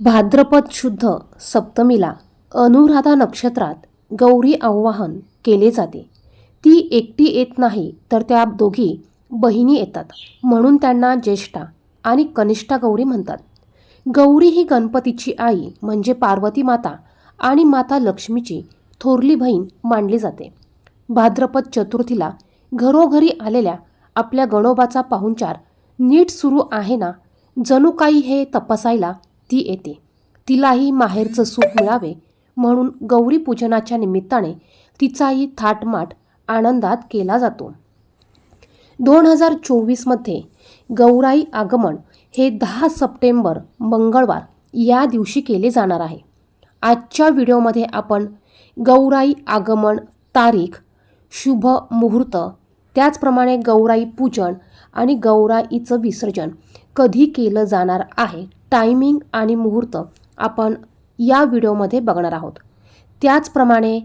भाद्रपद शुद्ध सप्तमीला अनुराधा नक्षत्रात गौरी आवाहन केले जाते. ती एकटी येत नाही तर त्या दोघी बहिणी येतात म्हणून त्यांना ज्येष्ठा आणि कनिष्ठा गौरी म्हणतात. गौरी ही गणपतीची आई म्हणजे पार्वती माता आणि माता लक्ष्मीची थोरली बहीण मानली जाते. भाद्रपद चतुर्थीला घरोघरी आलेल्या आपल्या गणोबाचा पाहुणचार नीट सुरू आहे ना? जणू काही हे तपासायला ती येते. तिलाही माहेरचं सुख मिळावे म्हणून गौरी पूजनाच्या निमित्ताने तिचाही थाटमाट आनंदात केला जातो. दोन हजार चोवीसमध्ये गौराई आगमन हे दहा सप्टेंबर मंगळवार या दिवशी केले जाणार आहे. आजच्या व्हिडिओमध्ये आपण गौराई आगमन तारीख शुभ मुहूर्त त्याचप्रमाणे गौराई पूजन आणि गौराईचं विसर्जन कधी केलं जाणार आहे टायमिंग आणि मुहूर्त आपण या व्हिडिओमध्ये बघणार आहोत. त्याचप्रमाणे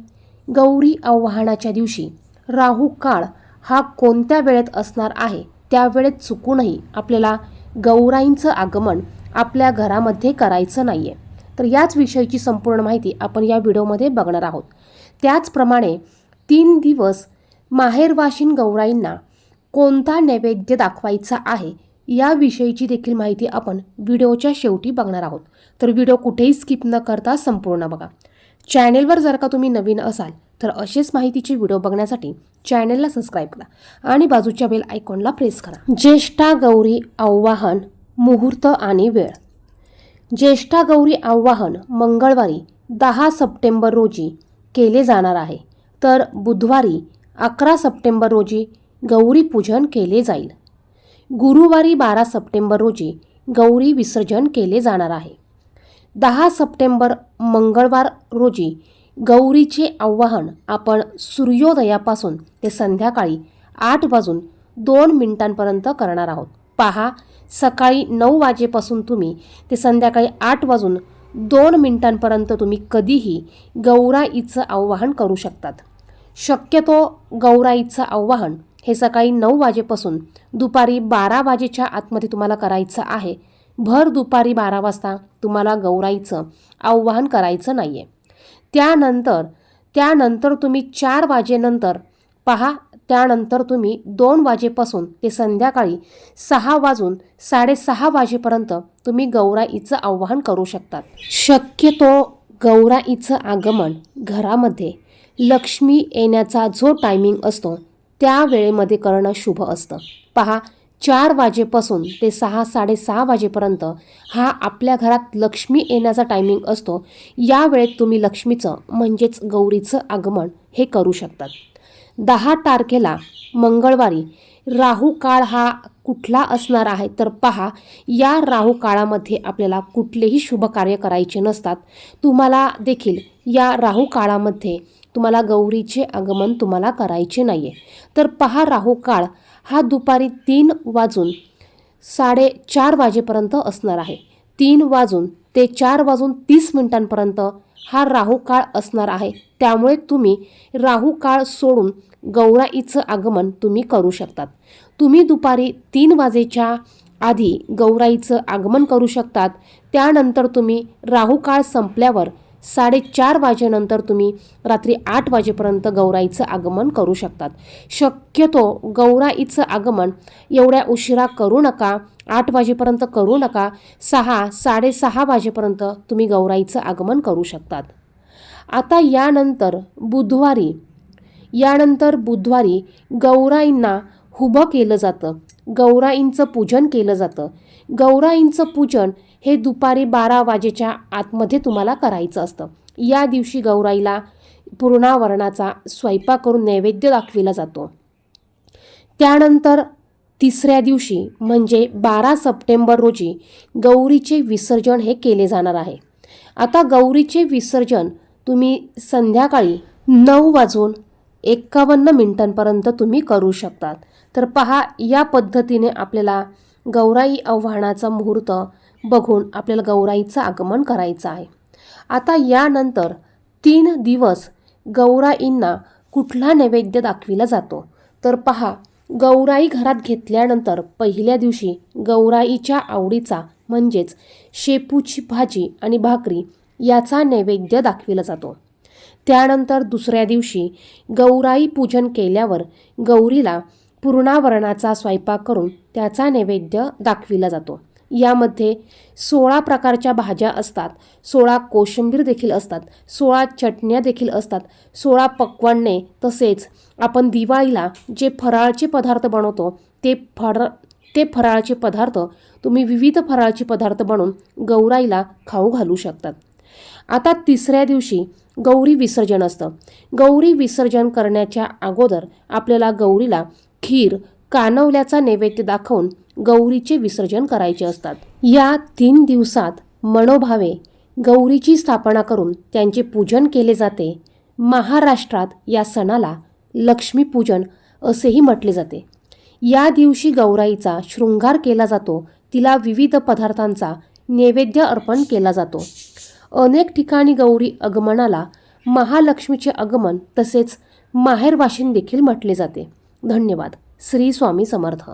गौरी आव्हानाच्या दिवशी राहू काळ हा कोणत्या वेळेत असणार आहे त्या वेळेत चुकूनही आपल्याला गौराईंचं आगमन आपल्या घरामध्ये करायचं नाही आहे तर याच विषयीची संपूर्ण माहिती आपण या व्हिडिओमध्ये बघणार आहोत. त्याचप्रमाणे तीन दिवस माहेरवाशीन गौराईंना कोणता नैवेद्य दाखवायचा आहे याविषयीची देखील माहिती आपण व्हिडिओच्या शेवटी बघणार आहोत. तर व्हिडिओ कुठेही स्किप न करता संपूर्ण बघा. चॅनेलवर जर का तुम्ही नवीन असाल तर असेच माहितीचे व्हिडिओ बघण्यासाठी चॅनेलला सबस्क्राईब करा आणि बाजूच्या बेल आयकॉनला प्रेस करा. ज्येष्ठा गौरी आव्हान मुहूर्त आणि वेळ. ज्येष्ठा गौरी आव्हान मंगळवारी दहा सप्टेंबर रोजी केले जाणार आहे. तर बुधवारी अकरा सप्टेंबर रोजी गौरी पूजन केले जाईल. गुरुवारी बारा सप्टेंबर रोजी गौरी विसर्जन केले जाणार आहे. दहा सप्टेंबर मंगळवार रोजी गौरीचे आवाहन आपण सूर्योदयापासून ते संध्याकाळी आठ वाजून दोन मिनिटांपर्यंत करणार आहोत. पहा सकाळी नऊ वाजेपासून तुम्ही ते संध्याकाळी आठ वाजून दोन मिनिटांपर्यंत तुम्ही कधीही गौराईचं आवाहन करू शकतात. शक्यतो गौराईचं आवाहन हे सकाळी नऊ वाजेपासून दुपारी बारा वाजेच्या आतमध्ये तुम्हाला करायचं आहे. भर दुपारी बारा वाजता तुम्हाला गौराईचं आवाहन करायचं नाही आहे त्यानंतर त्यानंतर तुम्ही चार वाजेनंतर पहा त्यानंतर तुम्ही दोन वाजेपासून ते संध्याकाळी सहा वाजून साडेसहा वाजेपर्यंत तुम्ही गौराईचं आवाहन करू शकतात. शक्यतो गौराईचं आगमन घरामध्ये लक्ष्मी येण्याचा जो टायमिंग असतो त्या वेळेमध्ये करणं शुभ असतं. पहा चार वाजेपासून ते सहा साडेसहा वाजेपर्यंत हा आपल्या घरात लक्ष्मी येण्याचा टायमिंग असतो. या वेळेत तुम्ही लक्ष्मीचं म्हणजेच गौरीचं आगमन हे करू शकतात. दहा तारखेला मंगळवारी राहू काळ हा कुठला असणार आहे? तर पहा या राहू काळामध्ये आपल्याला कुठलेही शुभ कार्य करायचे नसतात. तुम्हाला देखील या राहू काळामध्ये तुम्हाला गौरीचे आगमन तुम्हाला करायचे नाही आहे तर पहा राहू काळ. हा दुपारी तीन वाजून साडेचार वाजेपर्यंत असणार आहे. तीन वाजून ते चार वाजून तीस मिनिटांपर्यंत हा राहू काळ असणार आहे. त्यामुळे तुम्ही राहू काळ सोडून गौराईचं आगमन तुम्ही करू शकतात. तुम्ही दुपारी तीन वाजेच्या आधी गौराईचं आगमन करू शकतात. त्यानंतर तुम्ही राहू काळ संपल्यावर साडेचार वाजेनंतर तुम्ही रात्री आठ वाजेपर्यंत गौराईचं आगमन करू शकतात. शक्यतो गौराईचं आगमन एवढ्या उशिरा करू नका आठ वाजेपर्यंत करू नका सहा साडेसहा वाजेपर्यंत तुम्ही गौराईचं आगमन करू शकतात. आता यानंतर बुधवारी यानंतर बुधवारी गौराईंना हुबं केलं जातं. गौराईंचं पूजन केलं जातं. गौराईंचं पूजन हे दुपारी बारा वाजेच्या आतमध्ये तुम्हाला करायचं असतं. या दिवशी गौराईला पूर्णावरणाचा स्वयंपाक करून नैवेद्य दाखविला जातो. त्यानंतर तिसऱ्या दिवशी म्हणजे बारा सप्टेंबर रोजी गौरीचे विसर्जन हे केले जाणार आहे. आता गौरीचे विसर्जन तुम्ही संध्याकाळी नऊ वाजून एकावन्न मिनिटांपर्यंत तुम्ही करू शकतात. तर पहा या पद्धतीने आपल्याला गौराई आव्हानाचा मुहूर्त बघून आपल्याला गौराईचं आगमन करायचं आहे. आता यानंतर तीन दिवस गौराईंना कुठला नैवेद्य दाखविला जातो? तर पहा गौराई घरात घेतल्यानंतर पहिल्या दिवशी गौराईच्या आवडीचा म्हणजेच शेपूची भाजी आणि भाकरी याचा नैवेद्य दाखविला जातो. त्यानंतर दुसऱ्या दिवशी गौराई पूजन केल्यावर गौरीला पूर्णावरणाचा स्वयंपाक करून त्याचा नैवेद्य दाखविला जातो. यामध्ये सोळा प्रकारच्या भाज्या असतात. सोळा कोशिंबीर देखील असतात. सोळा चटण्या देखील असतात. सोळा पक्वान्ने तसेच आपण दिवाळीला जे फराळचे पदार्थ बनवतो ते फर ते फराळचे पदार्थ तुम्ही विविध फराळचे पदार्थ बनवून गौराईला खाऊ घालू शकतात. आता तिसऱ्या दिवशी गौरी विसर्जन असतं. गौरी विसर्जन करण्याच्या अगोदर आपल्याला गौरीला खीर कानवल्याचा नैवेद्य दाखवून गौरीचे विसर्जन करायचे असतात. या तीन दिवसात मनोभावे गौरीची स्थापना करून त्यांचे पूजन केले जाते. महाराष्ट्रात या सणाला लक्ष्मीपूजन असेही म्हटले जाते. या दिवशी गौराईचा शृंगार केला जातो. तिला विविध पदार्थांचा नैवेद्य अर्पण केला जातो. अनेक ठिकाणी गौरी आगमनाला महालक्ष्मीचे आगमन तसेच माहेरवाशीन देखील म्हटले जाते. धन्यवाद. श्री स्वामी समर्थ.